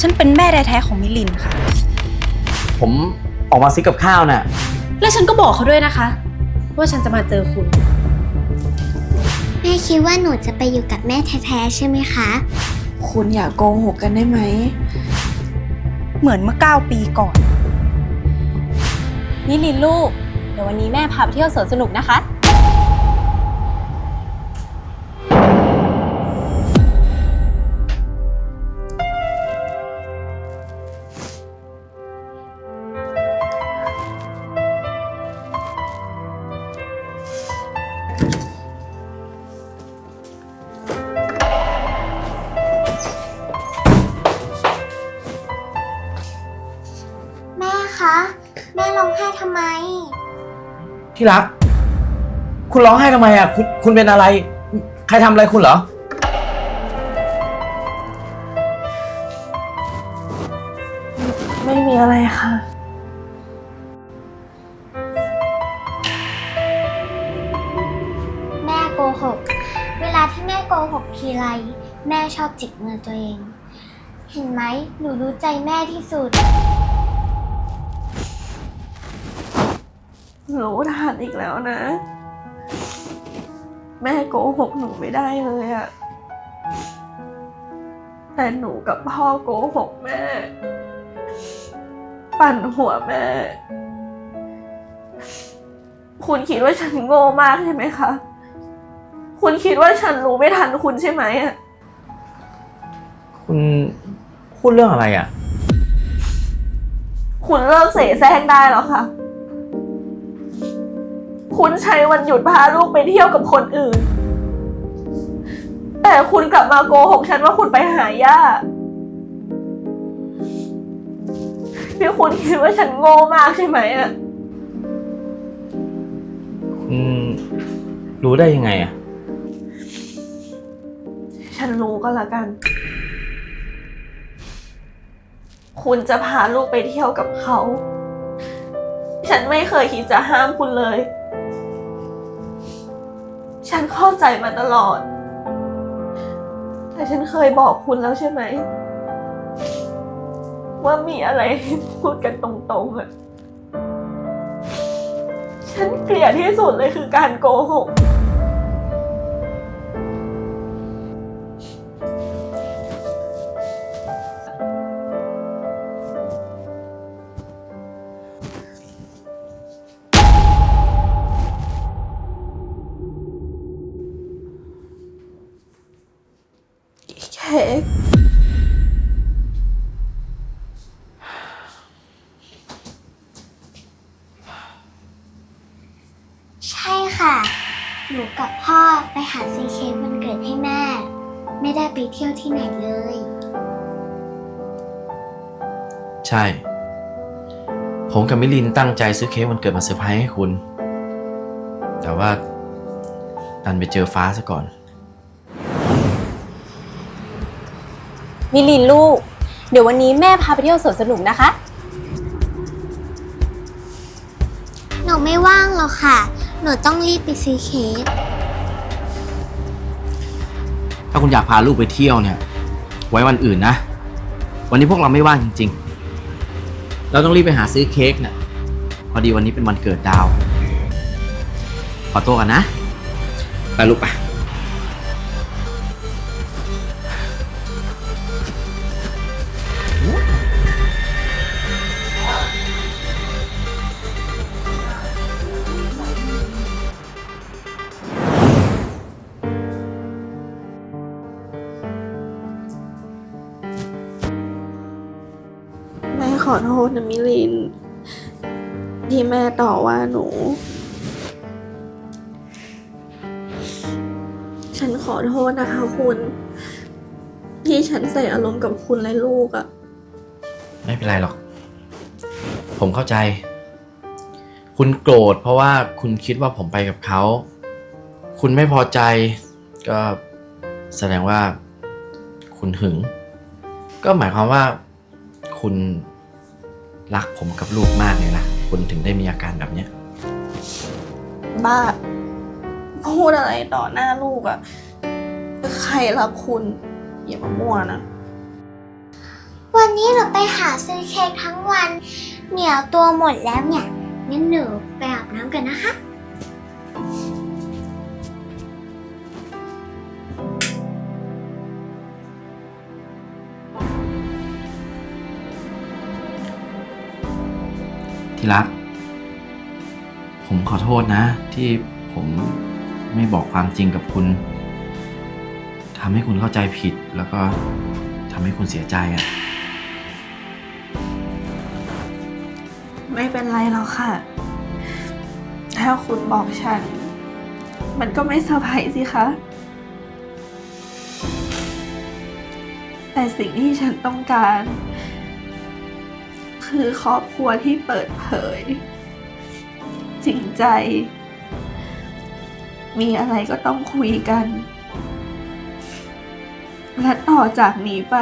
ฉันเป็นแม่แท้ๆของมิลินค่ะ ผมออกมาซื้อกับข้าวน่ะ และฉันก็บอกเขาด้วยนะคะ ว่าฉันจะมาเจอคุณ แม่คิดว่าหนูจะไปอยู่กับแม่แท้ๆใช่ไหมคะ คุณอย่าโกหกกันได้ไหม เหมือนเมื่อ 9 ปีก่อน มิลินลูก เดี๋ยววันนี้แม่พาไปเที่ยวสวนสนุกนะคะ ที่รัก คุณร้องไห้ทำไมอะคุณคุณเป็นอะไร ใครทำอะไรคุณเหรอ ไม่มีอะไรค่ะ แม่โกหก เวลาที่แม่โกหกทีไร แม่ชอบจิกมือตัวเอง เห็นไหม หนูรู้ใจแม่ที่สุด รู้ทันอีกแล้วนะ แม่โกหกหนูไม่ได้เลยอะแต่หนูกับพ่อโกหกแม่ ปั่นหัวแม่ คุณคิดว่าฉันโง่มากใช่ไหมคะ คุณคิดว่าฉันรู้ไม่ทันคุณใช่ไหมอะคุณพูดเรื่องอะไรอะ คุณเลิกเสแสร้งได้แล้วค่ะ คุณใช้วันหยุดพาลูกไปเที่ยวกับคนอื่น แต่คุณกลับมาโกหกฉันว่าคุณไปหาย่าพี่คุณคิดว่าฉันโง่มากใช่ไหมอะคุณรู้ได้ยังไงอะ ฉันรู้ก็แล้วกัน คุณจะพาลูกไปเที่ยวกับเขา ฉันไม่เคยคิดจะห้ามคุณเลย ฉันเข้าใจมาตลอด แต่ฉันเคยบอกคุณแล้วใช่ไหม ว่ามีอะไรให้พูดกันตรงๆอะฉันเกลียดที่สุดเลยคือการโกหก หนูกับพ่อไปหาซีเค้กวันเกิดให้แม่ ไม่ได้ไปเที่ยวที่ไหนเลย ใช่ ผมกับมิลินตั้งใจซื้อเค้กวันเกิดมาเซอร์ไพรส์ให้คุณ แต่ว่าดันไปเจอฟ้าซะก่อน มิลินลูก เดี๋ยววันนี้แม่พาไปเที่ยวสวนสนุกนะคะ หนูไม่ว่างหรอกค่ะ หนูต้องรีบไปซื้อเค้กถ้าคุณอยากพาลูกไปเที่ยวเนี่ย ไว้วันอื่นนะ วันนี้พวกเราไม่ว่างจริง ๆ เราต้องรีบไปหาซื้อเค้กเนี่ยพอดีวันนี้เป็นวันเกิดดาว ขอตัวกันนะ ไปลูกไป ลิน ที่แม่ต่อว่าหนู ฉันขอโทษนะคะคุณ ที่ฉันใส่อารมณ์กับคุณและลูกอะไม่เป็นไรหรอก ผมเข้าใจ คุณโกรธเพราะว่าคุณคิดว่าผมไปกับเขา คุณไม่พอใจ ก็แสดงว่า คุณหึง ก็หมายความว่า คุณ รักผมกับลูกมากเลยนะคุณถึงได้มีอาการแบบเนี้ยบ้าพูดอะไรต่อหน้าลูกอะใครรักคุณ อย่ามามั่วนะ วันวันนี้หนูไปหาซื้อเค้กทั้งวัน เหนียวตัวหมดแล้วเนี่ยงั้นหนูไปอาบน้ำกันนะคะ ที่รัก ผมขอโทษนะ ที่ผมไม่บอกความจริงกับคุณทำให้คุณเข้าใจผิดแล้วก็ทำให้คุณเสียใจอะ่ะ ไม่เป็นไรหรอกค่ะ ถ้าคุณบอกฉัน มันก็ไม่เซอร์ไพรส์สิคะ แต่สิ่งที่ฉันต้องการ คือครอบครัวที่เปิดเผย จริงใจ มีอะไรก็ต้องคุยกัน และต่อจากนี้ไป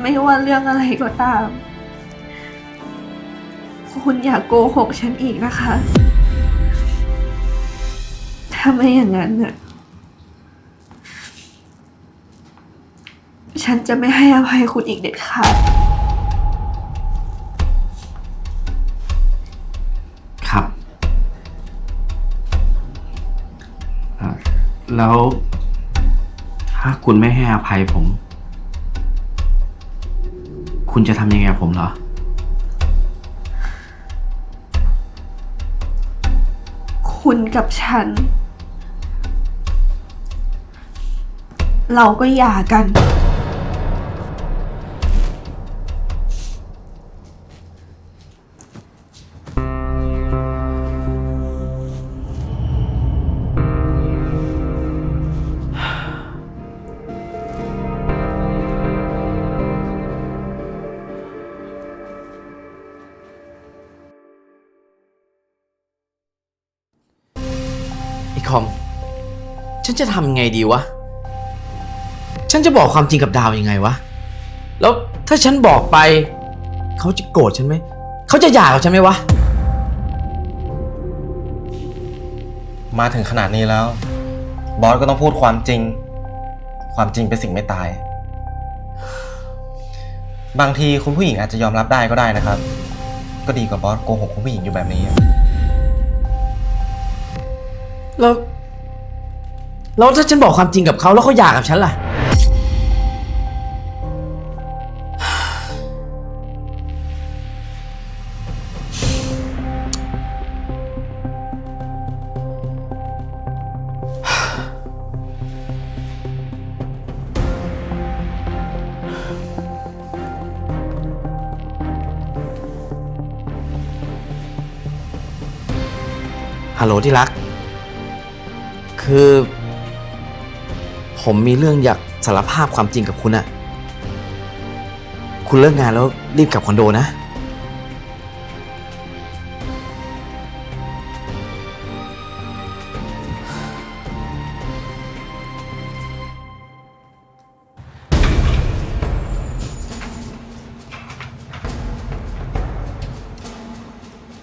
ไม่ว่าเรื่องอะไรก็ตาม คุณอย่าโกหกฉันอีกนะคะ ถ้าไม่อย่างนั้นน่ะ ฉันจะไม่ให้อภัยคุณอีกเด็ดขาด ครับอะแล้ว ถ้าคุณไม่ให้อภัยผม คุณจะทำยังไงกับผมเหรอ คุณกับฉัน เราก็หย่ากัน จะทำยังไงดีวะ ฉันจะบอกความจริงกับดาวยังไงวะ แล้วถ้าฉันบอกไป เขาจะโกรธฉันไหม เขาจะหย่ากับฉันไหมวะ มาถึงขนาดนี้แล้ว บอสก็ต้องพูดความจริง ความจริงเป็นสิ่งไม่ตาย บางทีคุณผู้หญิงอาจจะยอมรับได้ก็ได้นะครับ ก็ดีกว่าบอสโกหกคุณผู้หญิงอยู่แบบนี้ แล้ว แล้วถ้าฉันบอกความจริงกับเขาแล้วเขาหย่ากับฉันล่ะ ฮัลโหลที่รัก คือ ผมมีเรื่องอยากสารภาพความจริงกับคุณอะคุณเลิกงานแล้วรีบกลับคอนโดนะ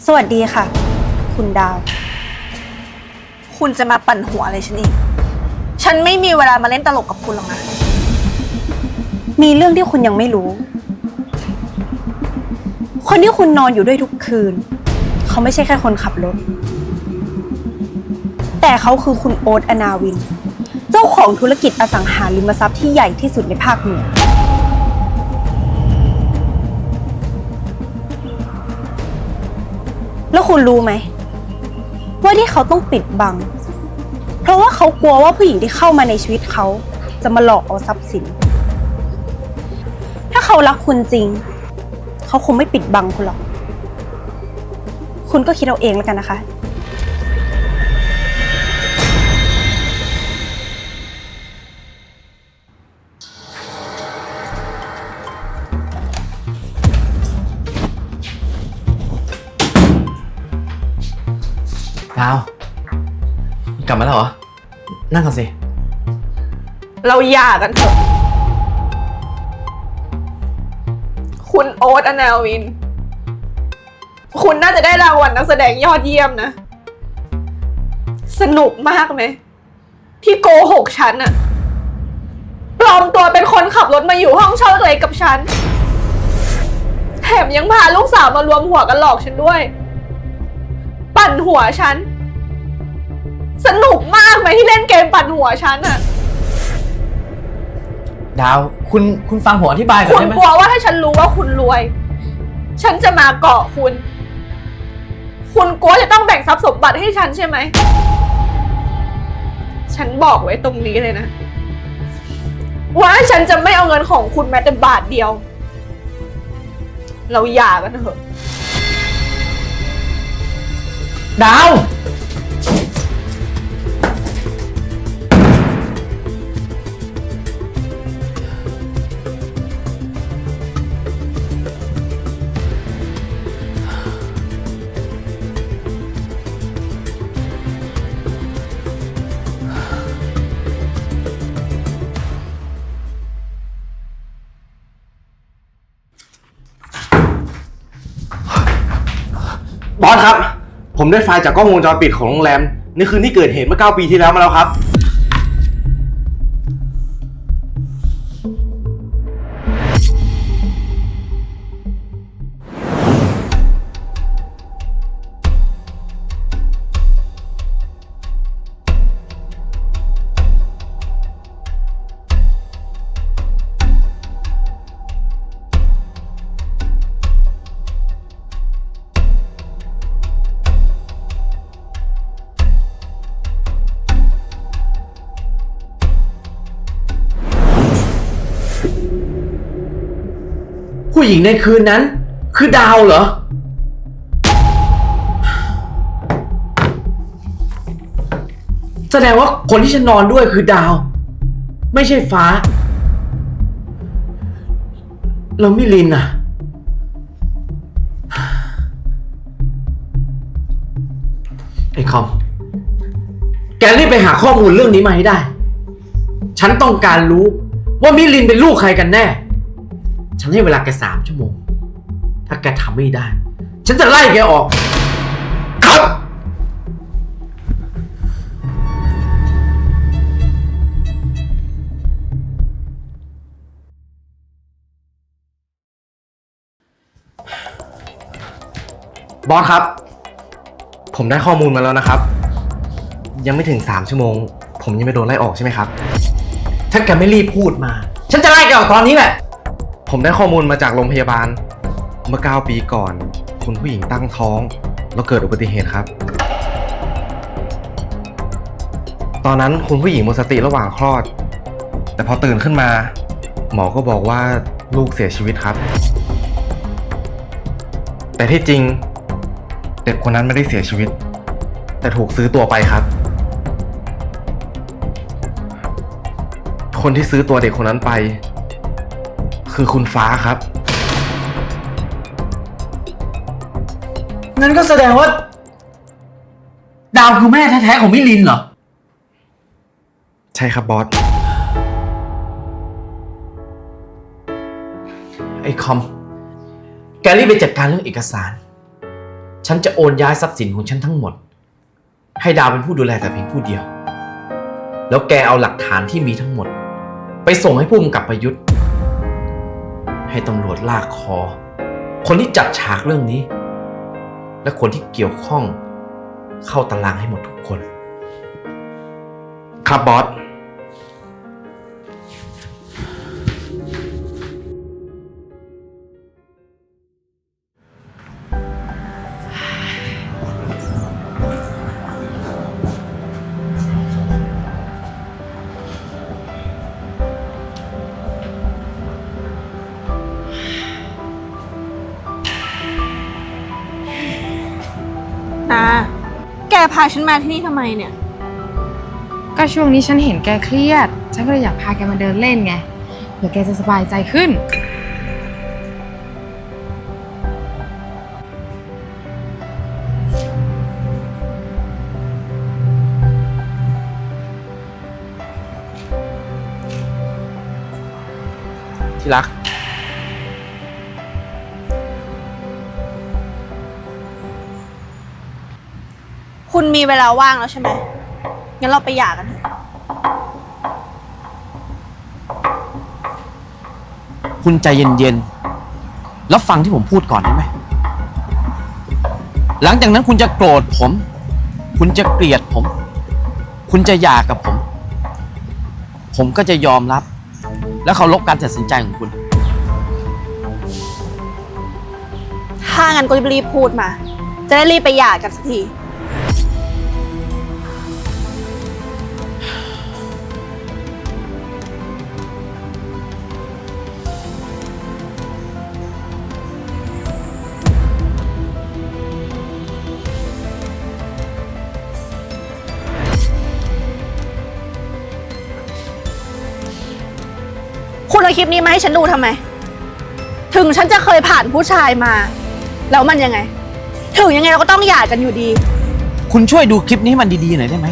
สวัสดีค่ะ คุณดาว คุณจะมาปั่นหัวอะไรฉันอีก ฉันไม่มีเวลามาเล่นตลกกับคุณหรอกนะ มีเรื่องที่คุณยังไม่รู้ คนที่คุณนอนอยู่ด้วยทุกคืน เขาไม่ใช่แค่คนขับรถ แต่เขาคือคุณโอ๊ตอนาวิน เจ้าของธุรกิจอสังหาริมทรัพย์ที่ใหญ่ที่สุดในภาคเหนือ แล้วคุณรู้ไหม ว่าที่เขาต้องปิดบัง เพราะว่าเขากลัวว่าผู้หญิงที่เข้ามาในชีวิตเขาจะมาหลอกเอาทรัพย์สิน ถ้าเขารักคุณจริง เขาคงไม่ปิดบังคุณหรอก คุณก็คิดเอาเองแล้วกันนะคะ ดาว กลับมาแล้วเหรอ นั่งก่อนสิ เราหย่ากันเถอะ คุณโอ๊ตอนาวิน คุณน่าจะได้รางวัลนักแสดงยอดเยี่ยมนะ สนุกมากไหม ที่โกหกฉันอะปลอมตัวเป็นคนขับรถมาอยู่ห้องเช่าเล็กกับฉัน แถมยังพาลูกสาวมารวมหัวกันหลอกฉันด้วย ปั่นหัวฉัน สนุกมากไหมที่เล่นเกมปั่นหัวฉันอะดาว คุณ คุณฟังผมอธิบายก่อนคุณได้ไหมกลัวว่าถ้าฉันรู้ว่าคุณรวย ฉันจะมาเกาะคุณ คุณกลัวจะต้องแบ่งทรัพย์สมบัติให้ฉันใช่ไหม ฉันบอกไว้ตรงนี้เลยนะ ว่าฉันจะไม่เอาเงินของคุณแม้แต่บาทเดียว เราหย่ากันเถอะ ดาว บอสครับ ผมได้ไฟล์จากกล้องวงจรปิดของโรงแรมในคืนที่เกิดเหตุเมื่อ 9 ปีที่แล้วมาแล้วครับ ผู้หญิงในคืนนั้น คือดาวเหรอ แสดงว่าคนที่ฉันนอนด้วยคือดาว ไม่ใช่ฟ้า เราไม่ลินอะไอ้คอม แกรีบไปหาข้อมูลเรื่องนี้มาให้ได้ ฉันต้องการรู้ว่ามิลินเป็นลูกใครกันแน่ ฉันให้เวลาแกสามชั่วโมง ถ้าแกทำไม่ได้ ฉันจะไล่แกออก ครับ บอสครับ ผมได้ข้อมูลมาแล้วนะครับ ยังไม่ถึง 3 ชั่วโมง ผมยังไม่โดนไล่ออกใช่ไหมครับ ถ้าแกไม่รีบพูดมา ฉันจะไล่แกออกตอนนี้แหละ ผมได้ข้อมูลมาจากโรงพยาบาล เมื่อ 9 ปีก่อน คุณผู้หญิงตั้งท้อง แล้วเกิดอุบัติเหตุครับ ตอนนั้นคุณผู้หญิงหมดสติระหว่างคลอด แต่พอตื่นขึ้นมา หมอก็บอกว่าลูกเสียชีวิตครับ แต่ที่จริง เด็กคนนั้นไม่ได้เสียชีวิต แต่ถูกซื้อตัวไปครับ คนที่ซื้อตัวเด็กคนนั้นไป คือคุณฟ้าครับ งั้นก็แสดงว่า ดาวคือแม่แท้ๆของมิลินเหรอ ใช่ครับบอส ไอ้คอม แกรีบไปจัดการเรื่องเอกสาร ฉันจะโอนย้ายทรัพย์สินของฉันทั้งหมด ให้ดาวเป็นผู้ดูแลแต่เพียงผู้เดียว แล้วแกเอาหลักฐานที่มีทั้งหมด ไปส่งให้ผู้กำกับประยุทธ์ ให้ตำรวจลากคอ คนที่จัดฉากเรื่องนี้ และคนที่เกี่ยวข้องเข้าตารางให้หมดทุกคน ครับบอส พาฉันมาที่นี่ทำไมเนี่ย ก็ช่วงนี้ฉันเห็นแกเครียด ฉันก็เลยอยากพาแกมาเดินเล่นไงเผื่อแกจะสบายใจขึ้น ที่รัก คุณมีเวลาว่างแล้วใช่ไหม งั้นเราไปหย่ากันเถอะ คุณใจเย็นๆ แล้วฟังที่ผมพูดก่อนได้ไหม หลังจากนั้นคุณจะโกรธผม คุณจะเกลียดผม คุณจะหย่ากับผม ผมก็จะยอมรับ และเคารพการตัดสินใจของคุณ ถ้างั้นก็รีบๆพูดมา จะได้รีบไปหย่ากันสักที ปนี้มาให้ฉันดูทำไม ถึงฉันจะเคยผ่านผู้ชายมา แล้วมันยังไง ถึงยังไงเราก็ต้องหย่ากันอยู่ดี คุณช่วยดูคลิปนี้ให้มันดีๆหน่อยได้ไหม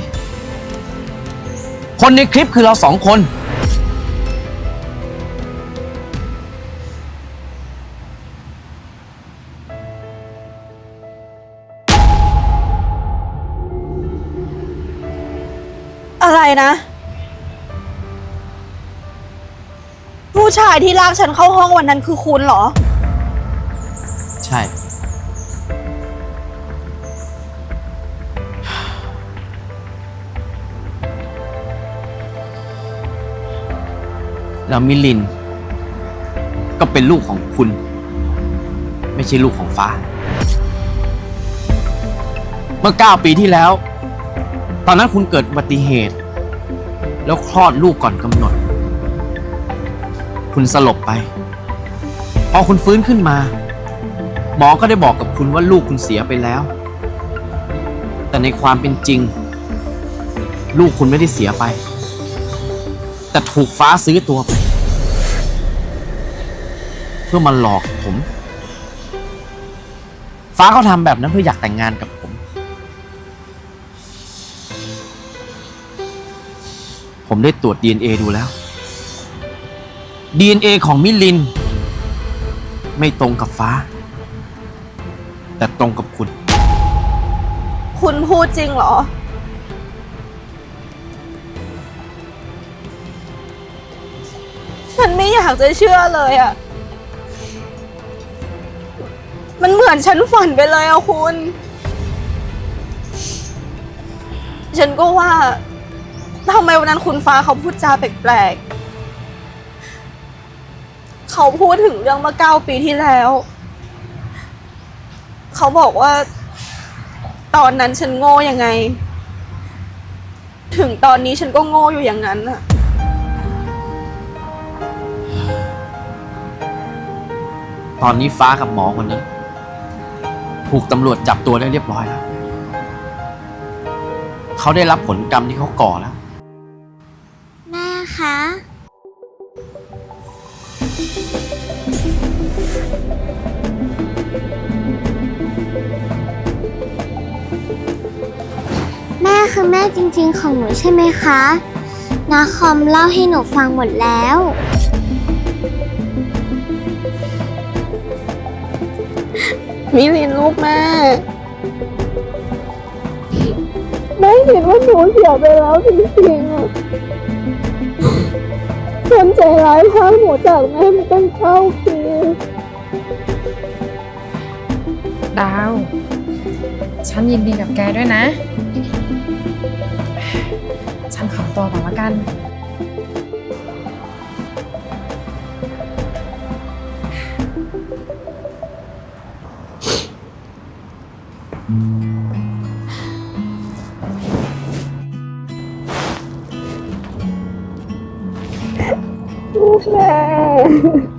คนในคลิปคือเราสองคน อะไรนะ ผู้ชายที่ลากฉันเข้าห้องวันนั้นคือคุณเหรอ ใช่ แล้วมิลิน ก็เป็นลูกของคุณ ไม่ใช่ลูกของฟ้า เมื่อ 9 ปีที่แล้ว ตอนนั้นคุณเกิดอุบัติเหตุ แล้วคลอดลูกก่อนกำหนด คุณสลบไป พอคุณฟื้นขึ้นมา หมอก็ได้บอกกับคุณว่าลูกคุณเสียไปแล้ว แต่ในความเป็นจริง ลูกคุณไม่ได้เสียไป แต่ถูกฟ้าซื้อตัวไป เพื่อมาหลอกผม ฟ้าเขาทำแบบนั้นเพื่ออยากแต่งงานกับผม ผมได้ตรวจ DNA ดูแล้ว DNA ของมิลิน ไม่ตรงกับฟ้า แต่ตรงกับคุณ คุณพูดจริงเหรอ ฉันไม่อยากจะเชื่อเลยอะมันเหมือนฉันฝันไปเลยอะคุณ ฉันก็ว่าทำไมวันนั้นคุณฟ้าเขาพูดจาแปลกๆ เขาพูดถึงเรื่องเมื่อเก้าปีที่แล้ว เขาบอกว่า ตอนนั้นฉันโง่ยังไง ถึงตอนนี้ฉันก็โง่อยู่อย่างนั้นอะตอนนี้ฟ้ากับหมอคนนั้นถูกตำรวจจับตัวได้เรียบร้อยแล้ว เขาได้รับผลกรรมที่เขาก่อแล้ว คือแม่จริงๆ ของหนูใช่ไหมคะนาคอมเล่าให้หนูฟังหมดแล้ว มิลินลูกแม่ แม่เห็นว่าหนูเสียไปแล้วจริงๆอะฉันใจร้ายพาหนูจากแม่มาตั้งเก้าปีดาว ฉันยินดีกับแกด้วยนะ ตัวก่อนละกันลูกแม่